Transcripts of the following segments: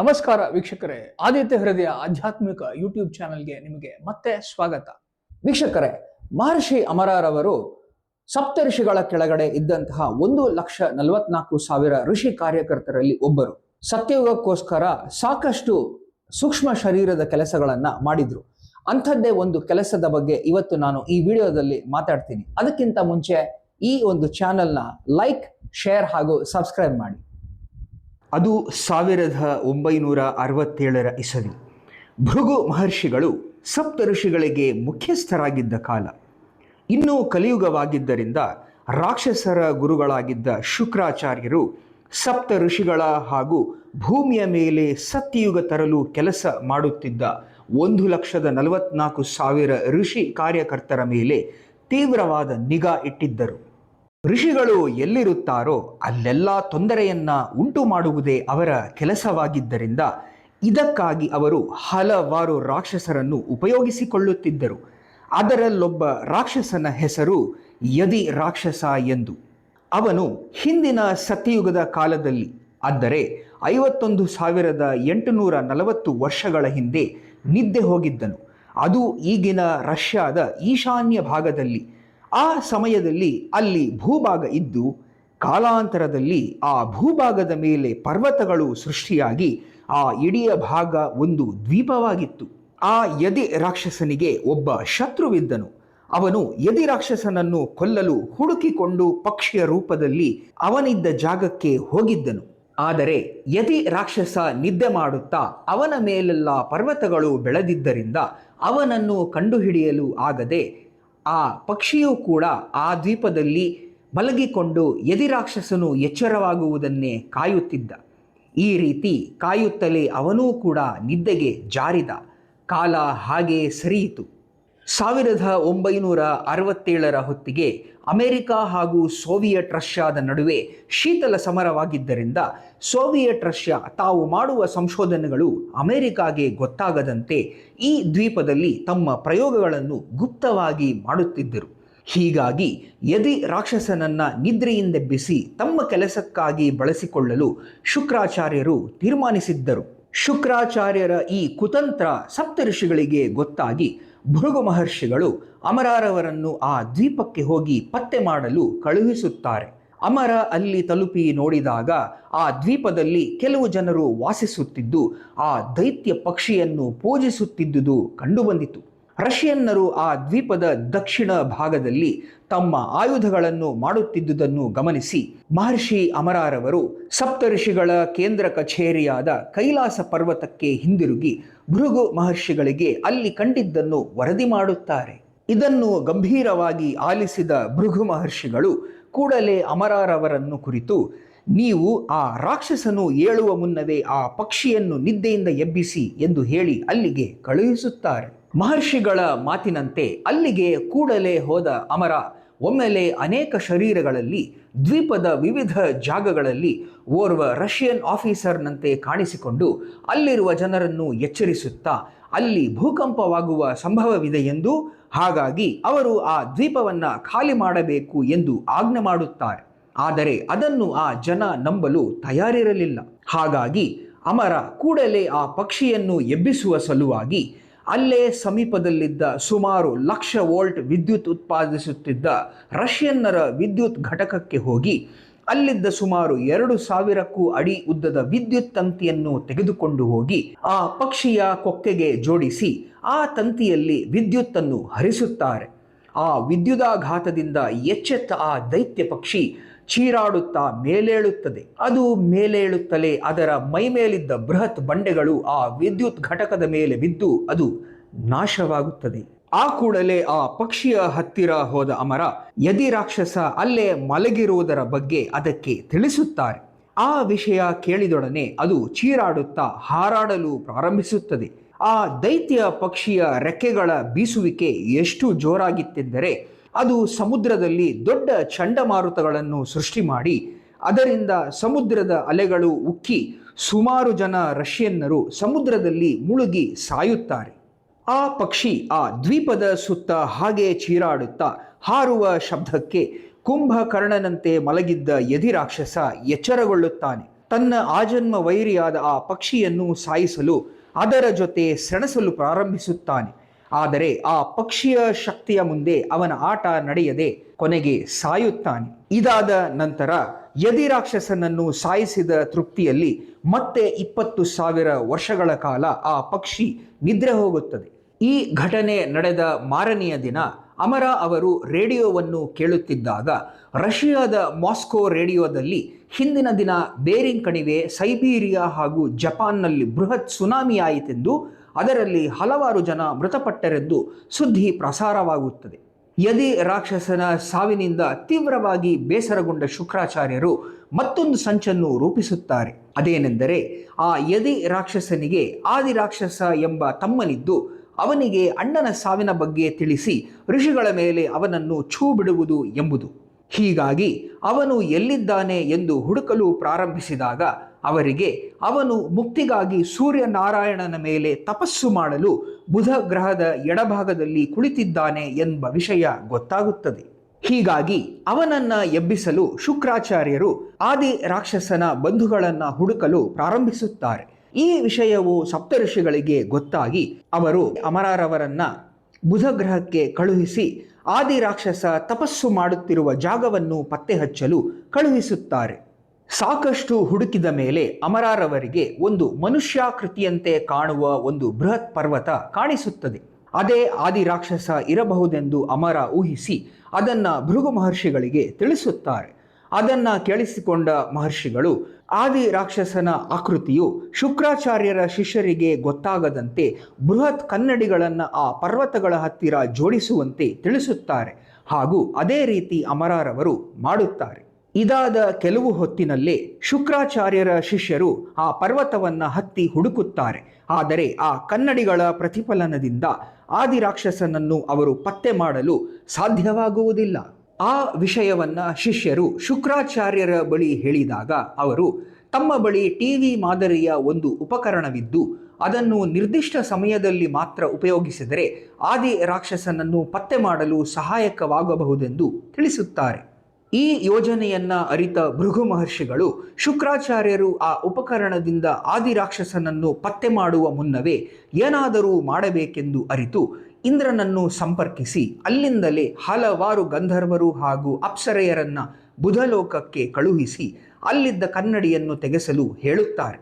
ನಮಸ್ಕಾರ ವೀಕ್ಷಕರೇ. ಆದಿತ್ಯ ಹೃದಯ ಆಧ್ಯಾತ್ಮಿಕ ಯೂಟ್ಯೂಬ್ ಚಾನೆಲ್ಗೆ ನಿಮಗೆ ಮತ್ತೆ ಸ್ವಾಗತ. ವೀಕ್ಷಕರೇ, ಮಹರ್ಷಿ ಅಮರರವರು ಸಪ್ತ ಋಷಿಗಳ ಕೆಳಗಡೆ ಇದ್ದಂತಹ ಒಂದು ಲಕ್ಷ ನಲವತ್ನಾಲ್ಕು ಸಾವಿರ ಋಷಿ ಕಾರ್ಯಕರ್ತರಲ್ಲಿ ಒಬ್ಬರು. ಸತ್ಯಯುಗಕ್ಕೋಸ್ಕರ ಸಾಕಷ್ಟು ಸೂಕ್ಷ್ಮ ಶರೀರದ ಕೆಲಸಗಳನ್ನ ಮಾಡಿದ್ರು. ಅಂಥದ್ದೇ ಒಂದು ಕೆಲಸದ ಬಗ್ಗೆ ಇವತ್ತು ನಾನು ಈ ವಿಡಿಯೋದಲ್ಲಿ ಮಾತಾಡ್ತೀನಿ. ಅದಕ್ಕಿಂತ ಮುಂಚೆ ಈ ಒಂದು ಚಾನೆಲ್ನ ಲೈಕ್, ಶೇರ್ ಹಾಗೂ ಸಬ್ಸ್ಕ್ರೈಬ್ ಮಾಡಿ. ಅದು ಸಾವಿರದ ಒಂಬೈನೂರ ಅರವತ್ತೇಳರ ಇಸವಿ. ಭೃಗು ಮಹರ್ಷಿಗಳು ಸಪ್ತ ಋಷಿಗಳಿಗೆ ಮುಖ್ಯಸ್ಥರಾಗಿದ್ದ ಕಾಲ. ಇನ್ನೂ ಕಲಿಯುಗವಾಗಿದ್ದರಿಂದ ರಾಕ್ಷಸರ ಗುರುಗಳಾಗಿದ್ದ ಶುಕ್ರಾಚಾರ್ಯರು ಸಪ್ತ ಋಷಿಗಳ ಹಾಗೂ ಭೂಮಿಯ ಮೇಲೆ ಸತ್ಯಯುಗ ತರಲು ಕೆಲಸ ಮಾಡುತ್ತಿದ್ದ ಒಂದು ಲಕ್ಷದ ನಲವತ್ನಾಲ್ಕು ಸಾವಿರ ಋಷಿ ಕಾರ್ಯಕರ್ತರ ಮೇಲೆ ತೀವ್ರವಾದ ನಿಗಾ ಇಟ್ಟಿದ್ದರು. ಋಷಿಗಳು ಎಲ್ಲಿರುತ್ತಾರೋ ಅಲ್ಲೆಲ್ಲ ತೊಂದರೆಯನ್ನ ಉಂಟು ಮಾಡುವುದೇ ಅವರ ಕೆಲಸವಾಗಿದ್ದರಿಂದ ಇದಕ್ಕಾಗಿ ಅವರು ಹಲವಾರು ರಾಕ್ಷಸರನ್ನು ಉಪಯೋಗಿಸಿಕೊಳ್ಳುತ್ತಿದ್ದರು. ಅದರಲ್ಲೊಬ್ಬ ರಾಕ್ಷಸನ ಹೆಸರು ಯದಿ ರಾಕ್ಷಸ ಎಂದು. ಅವನು ಹಿಂದಿನ ಸತ್ಯಯುಗದ ಕಾಲದಲ್ಲಿ, ಅಂದರೆ ಐವತ್ತೊಂದು ಸಾವಿರದ ಎಂಟುನೂರ ನಲವತ್ತು ವರ್ಷಗಳ ಹಿಂದೆ ನಿದ್ದೆ ಹೋಗಿದ್ದನು. ಅದು ಈಗಿನ ರಷ್ಯಾದ ಈಶಾನ್ಯ ಭಾಗದಲ್ಲಿ ಆ ಸಮಯದಲ್ಲಿ ಅಲ್ಲಿ ಭೂಭಾಗ ಇದ್ದು ಕಾಲಾಂತರದಲ್ಲಿ ಆ ಭೂಭಾಗದ ಮೇಲೆ ಪರ್ವತಗಳು ಸೃಷ್ಟಿಯಾಗಿ ಆ ಇಡೀ ಭಾಗ ಒಂದು ದ್ವೀಪವಾಗಿತ್ತು. ಆ ಯದಿ ರಾಕ್ಷಸನಿಗೆ ಒಬ್ಬ ಶತ್ರುವಿದ್ದನು. ಅವನು ಯದಿ ರಾಕ್ಷಸನನ್ನು ಕೊಲ್ಲಲು ಹುಡುಕಿಕೊಂಡು ಪಕ್ಷಿಯ ರೂಪದಲ್ಲಿ ಅವನಿದ್ದ ಜಾಗಕ್ಕೆ ಹೋಗಿದ್ದನು. ಆದರೆ ಯದಿ ರಾಕ್ಷಸ ನಿದ್ದೆ ಮಾಡುತ್ತಾ ಅವನ ಮೇಲೆಲ್ಲ ಪರ್ವತಗಳು ಬೆಳೆದಿದ್ದರಿಂದ ಅವನನ್ನು ಕಂಡುಹಿಡಿಯಲು ಆಗದೆ ಆ ಪಕ್ಷಿಯೂ ಕೂಡ ಆ ದ್ವೀಪದಲ್ಲಿ ಮಲಗಿಕೊಂಡು ಎದಿರಾಕ್ಷಸನು ಎಚ್ಚರವಾಗುವುದನ್ನೇ ಕಾಯುತ್ತಿದ್ದ. ಈ ರೀತಿ ಕಾಯುತ್ತಲೇ ಅವನೂ ಕೂಡ ನಿದ್ದೆಗೆ ಜಾರಿದ. ಕಾಲ ಹಾಗೆ ಸರಿಯಿತು. ಸಾವಿರದ ಒಂಬೈನೂರ ಅರವತ್ತೇಳರ ಹೊತ್ತಿಗೆ ಅಮೆರಿಕ ಹಾಗೂ ಸೋವಿಯತ್ ರಷ್ಯಾದ ನಡುವೆ ಶೀತಲ ಸಮರವಾಗಿದ್ದರಿಂದ ಸೋವಿಯತ್ ರಷ್ಯಾ ತಾವು ಮಾಡುವ ಸಂಶೋಧನೆಗಳು ಅಮೆರಿಕಾಗೆ ಗೊತ್ತಾಗದಂತೆ ಈ ದ್ವೀಪದಲ್ಲಿ ತಮ್ಮ ಪ್ರಯೋಗಗಳನ್ನು ಗುಪ್ತವಾಗಿ ಮಾಡುತ್ತಿದ್ದರು. ಹೀಗಾಗಿ ಯದಿ ರಾಕ್ಷಸನನ್ನ ನಿದ್ರೆಯಿಂದೆಬ್ಬಿಸಿ ತಮ್ಮ ಕೆಲಸಕ್ಕಾಗಿ ಬಳಸಿಕೊಳ್ಳಲು ಶುಕ್ರಾಚಾರ್ಯರು ತೀರ್ಮಾನಿಸಿದ್ದರು. ಶುಕ್ರಾಚಾರ್ಯರ ಈ ಕುತಂತ್ರ ಸಪ್ತಋಷಿಗಳಿಗೆ ಗೊತ್ತಾಗಿ ಭೃಗು ಮಹರ್ಷಿಗಳು ಅಮರಾರವರನ್ನು ಆ ದ್ವೀಪಕ್ಕೆ ಹೋಗಿ ಪತ್ತೆ ಮಾಡಲು ಕಳುಹಿಸುತ್ತಾರೆ. ಅಮರ ಅಲ್ಲಿ ತಲುಪಿ ನೋಡಿದಾಗ ಆ ದ್ವೀಪದಲ್ಲಿ ಕೆಲವು ಜನರು ವಾಸಿಸುತ್ತಿದ್ದು, ಆ ದೈತ್ಯ ಪಕ್ಷಿಯನ್ನು ಪೂಜಿಸುತ್ತಿದ್ದುದು ಕಂಡುಬಂದಿತು. ರಷ್ಯನ್ನರು ಆ ದ್ವೀಪದ ದಕ್ಷಿಣ ಭಾಗದಲ್ಲಿ ತಮ್ಮ ಆಯುಧಗಳನ್ನು ಮಾಡುತ್ತಿದ್ದುದನ್ನು ಗಮನಿಸಿ ಮಹರ್ಷಿ ಅಮರಾರವರು ಸಪ್ತಋಷಿಗಳ ಕೇಂದ್ರ ಕಚೇರಿಯಾದ ಕೈಲಾಸ ಪರ್ವತಕ್ಕೆ ಹಿಂದಿರುಗಿ ಭೃಗು ಮಹರ್ಷಿಗಳಿಗೆ ಅಲ್ಲಿ ಕಂಡಿದ್ದನ್ನು ವರದಿ ಮಾಡುತ್ತಾರೆ. ಇದನ್ನು ಗಂಭೀರವಾಗಿ ಆಲಿಸಿದ ಭೃಗು ಮಹರ್ಷಿಗಳು ಕೂಡಲೇ ಅಮರಾರವರನ್ನು ಕುರಿತು, ನೀವು ಆ ರಾಕ್ಷಸನು ಏಳುವ ಮುನ್ನವೇ ಆ ಪಕ್ಷಿಯನ್ನು ನಿದ್ದೆಯಿಂದ ಎಬ್ಬಿಸಿ ಎಂದು ಹೇಳಿ ಅಲ್ಲಿಗೆ ಕಳುಹಿಸುತ್ತಾರೆ. ಮಹರ್ಷಿಗಳ ಮಾತಿನಂತೆ ಅಲ್ಲಿಗೆ ಕೂಡಲೇ ಹೋದ ಅಮರ, ಒಮ್ಮೆಲೆ ಅನೇಕ ಶರೀರಗಳಲ್ಲಿ, ದ್ವೀಪದ ವಿವಿಧ ಜಾಗಗಳಲ್ಲಿ ಓರ್ವ ರಷ್ಯನ್ ಆಫೀಸರ್ನಂತೆ ಕಾಣಿಸಿಕೊಂಡು ಅಲ್ಲಿರುವ ಜನರನ್ನು ಎಚ್ಚರಿಸುತ್ತಾ ಅಲ್ಲಿ ಭೂಕಂಪವಾಗುವ ಸಂಭವವಿದೆ ಎಂದು, ಹಾಗಾಗಿ ಅವರು ಆ ದ್ವೀಪವನ್ನು ಖಾಲಿ ಮಾಡಬೇಕು ಎಂದು ಆಜ್ಞೆ ಮಾಡುತ್ತಾರೆ. ಆದರೆ ಅದನ್ನು ಆ ಜನ ನಂಬಲು ತಯಾರಿರಲಿಲ್ಲ. ಹಾಗಾಗಿ ಅಮರ ಕೂಡಲೇ ಆ ಪಕ್ಷಿಯನ್ನು ಎಬ್ಬಿಸುವ ಸಲುವಾಗಿ ಅಲ್ಲೇ ಸಮೀಪದಲ್ಲಿದ್ದ ಸುಮಾರು ಲಕ್ಷ ವೋಲ್ಟ್ ವಿದ್ಯುತ್ ಉತ್ಪಾದಿಸುತ್ತಿದ್ದ ರಷ್ಯನ್ನರ ವಿದ್ಯುತ್ ಘಟಕಕ್ಕೆ ಹೋಗಿ, ಅಲ್ಲಿದ್ದ ಸುಮಾರು ಎರಡು ಸಾವಿರಕ್ಕೂ ಅಡಿ ಉದ್ದದ ವಿದ್ಯುತ್ ತಂತಿಯನ್ನು ತೆಗೆದುಕೊಂಡು ಹೋಗಿ, ಆ ಪಕ್ಷಿಯ ಕೊಕ್ಕೆಗೆ ಜೋಡಿಸಿ ಆ ತಂತಿಯಲ್ಲಿ ವಿದ್ಯುತ್ತನ್ನು ಹರಿಸುತ್ತಾರೆ. ಆ ವಿದ್ಯುದಾಘಾತದಿಂದ ಎಚ್ಚೆತ್ತ ಆ ದೈತ್ಯ ಪಕ್ಷಿ ಚೀರಾಡುತ್ತಾ ಮೇಲೇಳುತ್ತದೆ. ಅದು ಮೇಲೇಳುತ್ತಲೇ ಅದರ ಮೈಮೇಲಿದ್ದ ಬೃಹತ್ ಬಂಡೆಗಳು ಆ ವಿದ್ಯುತ್ ಘಟಕದ ಮೇಲೆ ಬಿದ್ದು ಅದು ನಾಶವಾಗುತ್ತದೆ. ಆ ಕೂಡಲೇ ಆ ಪಕ್ಷಿಯ ಹತ್ತಿರ ಹೋದ ಅಮರ ಯದಿ ರಾಕ್ಷಸ ಅಲ್ಲೇ ಮಲಗಿರುವುದರ ಬಗ್ಗೆ ಅದಕ್ಕೆ ತಿಳಿಸುತ್ತಾರೆ. ಆ ವಿಷಯ ಕೇಳಿದೊಡನೆ ಅದು ಚೀರಾಡುತ್ತಾ ಹಾರಾಡಲು ಪ್ರಾರಂಭಿಸುತ್ತದೆ. ಆ ದೈತ್ಯ ಪಕ್ಷಿಯ ರೆಕ್ಕೆಗಳ ಬೀಸುವಿಕೆ ಎಷ್ಟು ಜೋರಾಗಿತ್ತೆಂದರೆ ಅದು ಸಮುದ್ರದಲ್ಲಿ ದೊಡ್ಡ ಚಂಡಮಾರುತಗಳನ್ನು ಸೃಷ್ಟಿ ಮಾಡಿ, ಅದರಿಂದ ಸಮುದ್ರದ ಅಲೆಗಳು ಉಕ್ಕಿ ಸುಮಾರು ಜನ ರಷ್ಯನ್ನರು ಸಮುದ್ರದಲ್ಲಿ ಮುಳುಗಿ ಸಾಯುತ್ತಾರೆ. ಆ ಪಕ್ಷಿ ಆ ದ್ವೀಪದ ಸುತ್ತ ಹಾಗೆ ಚೀರಾಡುತ್ತಾ, ಹಾರುವ ಶಬ್ದಕ್ಕೆ ಕುಂಭಕರ್ಣನಂತೆ ಮಲಗಿದ್ದ ಯದಿರಾಕ್ಷಸ ಎಚ್ಚರಗೊಳ್ಳುತ್ತಾನೆ. ತನ್ನ ಆಜನ್ಮ ವೈರಿಯಾದ ಆ ಪಕ್ಷಿಯನ್ನು ಸಾಯಿಸಲು ಅದರ ಜೊತೆ ಸೆಣಸಲು ಪ್ರಾರಂಭಿಸುತ್ತಾನೆ. ಆದರೆ ಆ ಪಕ್ಷಿಯ ಶಕ್ತಿಯ ಮುಂದೆ ಅವನ ಆಟ ನಡೆಯದೆ ಕೊನೆಗೆ ಸಾಯುತ್ತಾನೆ. ಇದಾದ ನಂತರ ಯದಿ ರಾಕ್ಷಸನನ್ನು ಸಾಯಿಸಿದ ತೃಪ್ತಿಯಲ್ಲಿ ಮತ್ತೆ ಇಪ್ಪತ್ತು ಸಾವಿರ ವರ್ಷಗಳ ಕಾಲ ಆ ಪಕ್ಷಿ ನಿದ್ರೆ ಹೋಗುತ್ತದೆ. ಈ ಘಟನೆ ನಡೆದ ಮಾರನೆಯ ದಿನ ಅಮರ ಅವರು ರೇಡಿಯೋವನ್ನು ಕೇಳುತ್ತಿದ್ದಾಗ ರಷ್ಯಾದ ಮಾಸ್ಕೋ ರೇಡಿಯೋದಲ್ಲಿ ಹಿಂದಿನ ದಿನ ಬೇರಿಂಗ್ ಕಣಿವೆ ಸೈಬೀರಿಯಾ ಹಾಗೂ ಜಪಾನ್ನಲ್ಲಿ ಬೃಹತ್ ಸುನಾಮಿ ಆಯಿತೆಂದು ಅದರಲ್ಲಿ ಹಲವಾರು ಜನ ಮೃತಪಟ್ಟರೆಂದು ಸುದ್ದಿ ಪ್ರಸಾರವಾಗುತ್ತದೆ. ಯದಿ ರಾಕ್ಷಸನ ಸಾವಿನಿಂದ ತೀವ್ರವಾಗಿ ಬೇಸರಗೊಂಡ ಶುಕ್ರಾಚಾರ್ಯರು ಮತ್ತೊಂದು ಸಂಚನ್ನು ರೂಪಿಸುತ್ತಾರೆ. ಅದೇನೆಂದರೆ, ಆ ಯದಿ ರಾಕ್ಷಸನಿಗೆ ಆದಿ ರಾಕ್ಷಸ ಎಂಬ ತಮ್ಮನಿದ್ದು ಅವನಿಗೆ ಅಣ್ಣನ ಸಾವಿನ ಬಗ್ಗೆ ತಿಳಿಸಿ ಋಷಿಗಳ ಮೇಲೆ ಅವನನ್ನು ಛೂ ಬಿಡುವುದು ಎಂಬುದು. ಹೀಗಾಗಿ ಅವನು ಎಲ್ಲಿದ್ದಾನೆ ಎಂದು ಹುಡುಕಲು ಪ್ರಾರಂಭಿಸಿದಾಗ ಅವರಿಗೆ ಅವನು ಮುಕ್ತಿಗಾಗಿ ಸೂರ್ಯನಾರಾಯಣನ ಮೇಲೆ ತಪಸ್ಸು ಮಾಡಲು ಬುಧ ಗ್ರಹದ ಎಡಭಾಗದಲ್ಲಿ ಕುಳಿತಿದ್ದಾನೆ ಎಂಬ ವಿಷಯ ಗೊತ್ತಾಗುತ್ತದೆ. ಹೀಗಾಗಿ ಅವನನ್ನ ಎಬ್ಬಿಸಲು ಶುಕ್ರಾಚಾರ್ಯರು ಆದಿ ರಾಕ್ಷಸನ ಬಂಧುಗಳನ್ನು ಹುಡುಕಲು ಪ್ರಾರಂಭಿಸುತ್ತಾರೆ. ಈ ವಿಷಯವು ಸಪ್ತಋಷಿಗಳಿಗೆ ಗೊತ್ತಾಗಿ ಅವರು ಅಮರಾರವರನ್ನ ಬುಧ ಗ್ರಹಕ್ಕೆ ಕಳುಹಿಸಿ ಆದಿ ರಾಕ್ಷಸ ತಪಸ್ಸು ಮಾಡುತ್ತಿರುವ ಜಾಗವನ್ನು ಪತ್ತೆ ಹಚ್ಚಲು ಕಳುಹಿಸುತ್ತಾರೆ. ಸಾಕಷ್ಟು ಹುಡುಕಿದ ಮೇಲೆ ಅಮರಾರವರಿಗೆ ಒಂದು ಮನುಷ್ಯಾಕೃತಿಯಂತೆ ಕಾಣುವ ಒಂದು ಬೃಹತ್ ಪರ್ವತ ಕಾಣಿಸುತ್ತದೆ. ಅದೇ ಆದಿ ರಾಕ್ಷಸ ಇರಬಹುದೆಂದು ಅಮರ ಊಹಿಸಿ ಅದನ್ನ ಭೃಗು ಮಹರ್ಷಿಗಳಿಗೆ ತಿಳಿಸುತ್ತಾರೆ. ಅದನ್ನ ಕೇಳಿಸಿಕೊಂಡ ಮಹರ್ಷಿಗಳು ಆದಿ ರಾಕ್ಷಸನ ಆಕೃತಿಯು ಶುಕ್ರಾಚಾರ್ಯರ ಶಿಷ್ಯರಿಗೆ ಗೊತ್ತಾಗದಂತೆ ಬೃಹತ್ ಕನ್ನಡಿಗಳನ್ನು ಆ ಪರ್ವತಗಳ ಹತ್ತಿರ ಜೋಡಿಸುವಂತೆ ತಿಳಿಸುತ್ತಾರೆ. ಹಾಗೂ ಅದೇ ರೀತಿ ಅಮರಾರವರು ಮಾಡುತ್ತಾರೆ. ಇದಾದ ಕೆಲವು ಹೊತ್ತಿನಲ್ಲಿ ಶುಕ್ರಾಚಾರ್ಯರ ಶಿಷ್ಯರು ಆ ಪರ್ವತವನ್ನ ಹತ್ತಿ ಹುಡುಕುತ್ತಾರೆ. ಆದರೆ ಆ ಕನ್ನಡಿಗಳ ಪ್ರತಿಫಲನದಿಂದ ಆದಿರಾಕ್ಷಸನನ್ನು ಅವರು ಪತ್ತೆ ಮಾಡಲು ಸಾಧ್ಯವಾಗುವುದಿಲ್ಲ. ಆ ವಿಷಯವನ್ನ ಶಿಷ್ಯರು ಶುಕ್ರಾಚಾರ್ಯರ ಬಳಿ ಹೇಳಿದಾಗ ಅವರು, ತಮ್ಮ ಬಳಿ ಟಿವಿ ಮಾದರಿಯ ಒಂದು ಉಪಕರಣವಿದ್ದು, ಅದನ್ನು ನಿರ್ದಿಷ್ಟ ಸಮಯದಲ್ಲಿ ಮಾತ್ರ ಉಪಯೋಗಿಸಿದರೆ ಆದಿ ರಾಕ್ಷಸನನ್ನು ಪತ್ತೆ ಮಾಡಲು ಸಹಾಯಕವಾಗಬಹುದೆಂದು ತಿಳಿಸುತ್ತಾರೆ. ಈ ಯೋಜನೆಯನ್ನ ಅರಿತ ಭೃಗು ಮಹರ್ಷಿಗಳು ಶುಕ್ರಾಚಾರ್ಯರು ಆ ಉಪಕರಣದಿಂದ ಆದಿರಾಕ್ಷಸನನ್ನು ಪತ್ತೆ ಮಾಡುವ ಮುನ್ನವೇ ಏನಾದರೂ ಮಾಡಬೇಕೆಂದು ಅರಿತು ಇಂದ್ರನನ್ನು ಸಂಪರ್ಕಿಸಿ ಅಲ್ಲಿಂದಲೇ ಹಲವಾರು ಗಂಧರ್ವರು ಹಾಗೂ ಅಪ್ಸರೆಯರನ್ನ ಬುಧಲೋಕಕ್ಕೆ ಕಳುಹಿಸಿ ಅಲ್ಲಿದ್ದ ಕನ್ನಡಿಯನ್ನು ತೆಗೆಸಲು ಹೇಳುತ್ತಾರೆ.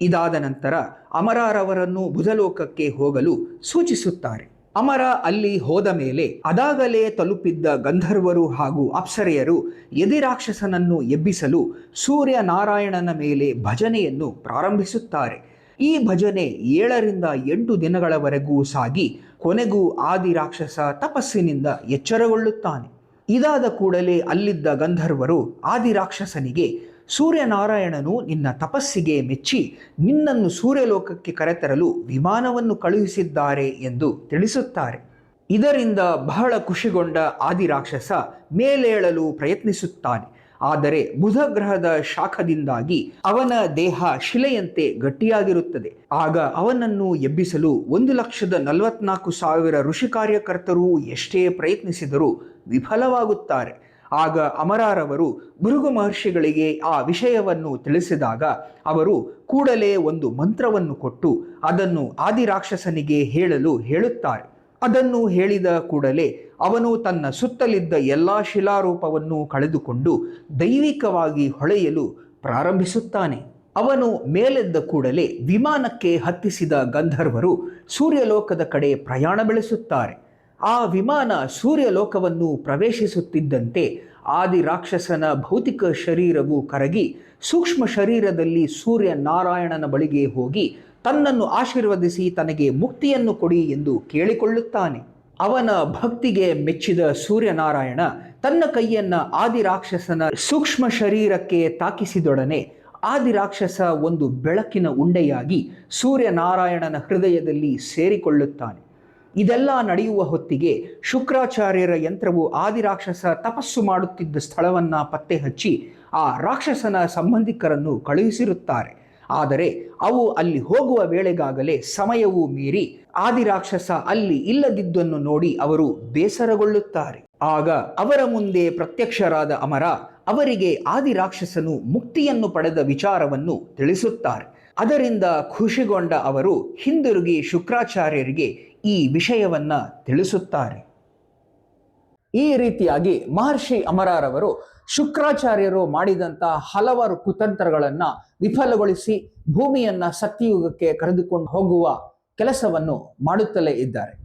ಇದಾದ ನಂತರ ಅಮರಾರವರನ್ನು ಬುಧಲೋಕಕ್ಕೆ ಹೋಗಲು ಸೂಚಿಸುತ್ತಾರೆ. ಅಮರ ಅಲ್ಲಿ ಹೋದ ಮೇಲೆ ಅದಾಗಲೇ ತಲುಪಿದ್ದ ಗಂಧರ್ವರು ಹಾಗೂ ಅಪ್ಸರೆಯರು ಎದಿರಾಕ್ಷಸನನ್ನು ಎಬ್ಬಿಸಲು ಸೂರ್ಯ ನಾರಾಯಣನ ಮೇಲೆ ಭಜನೆಯನ್ನು ಪ್ರಾರಂಭಿಸುತ್ತಾರೆ. ಈ ಭಜನೆ ಏಳರಿಂದ ಎಂಟು ದಿನಗಳವರೆಗೂ ಸಾಗಿ ಕೊನೆಗೂ ಆದಿರಾಕ್ಷಸ ತಪಸ್ಸಿನಿಂದ ಎಚ್ಚರಗೊಳ್ಳುತ್ತಾನೆ. ಇದಾದ ಕೂಡಲೇ ಅಲ್ಲಿದ್ದ ಗಂಧರ್ವರು ಆದಿ ರಾಕ್ಷಸನಿಗೆ ಸೂರ್ಯನಾರಾಯಣನು ನಿನ್ನ ತಪಸ್ಸಿಗೆ ಮೆಚ್ಚಿ ನಿನ್ನನ್ನು ಸೂರ್ಯಲೋಕಕ್ಕೆ ಕರೆತರಲು ವಿಮಾನವನ್ನು ಕಳುಹಿಸಿದ್ದಾರೆ ಎಂದು ತಿಳಿಸುತ್ತಾರೆ. ಇದರಿಂದ ಬಹಳ ಖುಷಿಗೊಂಡ ಆದಿರಾಕ್ಷಸ ಮೇಲೇಳಲು ಪ್ರಯತ್ನಿಸುತ್ತಾನೆ. ಆದರೆ ಬುಧ ಗ್ರಹದ ಶಾಖದಿಂದಾಗಿ ಅವನ ದೇಹ ಶಿಲೆಯಂತೆ ಗಟ್ಟಿಯಾಗಿರುತ್ತದೆ. ಆಗ ಅವನನ್ನು ಎಬ್ಬಿಸಲು ಒಂದು ಲಕ್ಷದ ನಲವತ್ನಾಲ್ಕು ಸಾವಿರ ಋಷಿ ಕಾರ್ಯಕರ್ತರು ಎಷ್ಟೇ ಪ್ರಯತ್ನಿಸಿದರೂ ವಿಫಲವಾಗುತ್ತಾರೆ. ಆಗ ಅಮರಾರವರು ಭೃಗು ಮಹರ್ಷಿಗಳಿಗೆ ಆ ವಿಷಯವನ್ನು ತಿಳಿಸಿದಾಗ ಅವರು ಕೂಡಲೇ ಒಂದು ಮಂತ್ರವನ್ನು ಕೊಟ್ಟು ಅದನ್ನು ಆದಿರಾಕ್ಷಸನಿಗೆ ಹೇಳಲು ಹೇಳುತ್ತಾರೆ. ಅದನ್ನು ಹೇಳಿದ ಕೂಡಲೇ ಅವನು ತನ್ನ ಸುತ್ತಲಿದ್ದ ಎಲ್ಲ ಶಿಲಾರೂಪವನ್ನು ಕಳೆದುಕೊಂಡು ದೈವಿಕವಾಗಿ ಹೊಳೆಯಲು ಪ್ರಾರಂಭಿಸುತ್ತಾನೆ. ಅವನು ಮೇಲೆದ್ದ ಕೂಡಲೇ ವಿಮಾನಕ್ಕೆ ಹತ್ತಿಸಿದ ಗಂಧರ್ವರು ಸೂರ್ಯಲೋಕದ ಕಡೆ ಪ್ರಯಾಣ ಬೆಳೆಸುತ್ತಾರೆ. ಆ ವಿಮಾನ ಸೂರ್ಯಲೋಕವನ್ನು ಪ್ರವೇಶಿಸುತ್ತಿದ್ದಂತೆ ಆದಿ ರಾಕ್ಷಸನ ಭೌತಿಕ ಶರೀರವು ಕರಗಿ ಸೂಕ್ಷ್ಮ ಶರೀರದಲ್ಲಿ ಸೂರ್ಯ ನಾರಾಯಣನ ಬಳಿಗೆ ಹೋಗಿ ತನ್ನನ್ನು ಆಶೀರ್ವದಿಸಿ ತನಗೆ ಮುಕ್ತಿಯನ್ನು ಕೊಡಿ ಎಂದು ಕೇಳಿಕೊಳ್ಳುತ್ತಾನೆ. ಅವನ ಭಕ್ತಿಗೆ ಮೆಚ್ಚಿದ ಸೂರ್ಯನಾರಾಯಣ ತನ್ನ ಕೈಯನ್ನ ಆದಿ ರಾಕ್ಷಸನ ಸೂಕ್ಷ್ಮ ಶರೀರಕ್ಕೆ ತಾಕಿಸಿದೊಡನೆ ಆದಿ ರಾಕ್ಷಸ ಒಂದು ಬೆಳಕಿನ ಉಂಡೆಯಾಗಿ ಸೂರ್ಯನಾರಾಯಣನ ಹೃದಯದಲ್ಲಿ ಸೇರಿಕೊಳ್ಳುತ್ತಾನೆ. ಇದೆಲ್ಲ ನಡೆಯುವ ಹೊತ್ತಿಗೆ ಶುಕ್ರಾಚಾರ್ಯರ ಯಂತ್ರವು ಆದಿರಾಕ್ಷಸ ತಪಸ್ಸು ಮಾಡುತ್ತಿದ್ದ ಸ್ಥಳವನ್ನ ಪತ್ತೆ ಹಚ್ಚಿ ಆ ರಾಕ್ಷಸನ ಸಂಬಂಧಿಕರನ್ನು ಕಳುಹಿಸಿರುತ್ತಾರೆ. ಆದರೆ ಅವು ಅಲ್ಲಿ ಹೋಗುವ ವೇಳೆಗಾಗಲೇ ಸಮಯವೂ ಮೀರಿ ಆದಿರಾಕ್ಷಸ ಅಲ್ಲಿ ಇಲ್ಲದಿದ್ದನ್ನು ನೋಡಿ ಅವರು ಬೇಸರಗೊಳ್ಳುತ್ತಾರೆ. ಆಗ ಅವರ ಮುಂದೆ ಪ್ರತ್ಯಕ್ಷರಾದ ಅಮರ ಅವರಿಗೆ ಆದಿರಾಕ್ಷಸನು ಮುಕ್ತಿಯನ್ನು ಪಡೆದ ವಿಚಾರವನ್ನು ತಿಳಿಸುತ್ತಾರೆ. ಅದರಿಂದ ಖುಷಿಗೊಂಡ ಅವರು ಹಿಂದಿರುಗಿ ಶುಕ್ರಾಚಾರ್ಯರಿಗೆ ಈ ವಿಷಯವನ್ನ ತಿಳಿಸುತ್ತಾರೆ. ಈ ರೀತಿಯಾಗಿ ಮಹರ್ಷಿ ಅಮರಾರವರು ಶುಕ್ರಾಚಾರ್ಯರು ಮಾಡಿದಂತ ಹಲವಾರು ಕುತಂತ್ರಗಳನ್ನು ವಿಫಲಗೊಳಿಸಿ ಭೂಮಿಯನ್ನು ಸತ್ಯಯುಗಕ್ಕೆ ಕರೆದುಕೊಂಡು ಹೋಗುವ ಕೆಲಸವನ್ನು ಮಾಡುತ್ತಲೇ ಇದ್ದಾರೆ.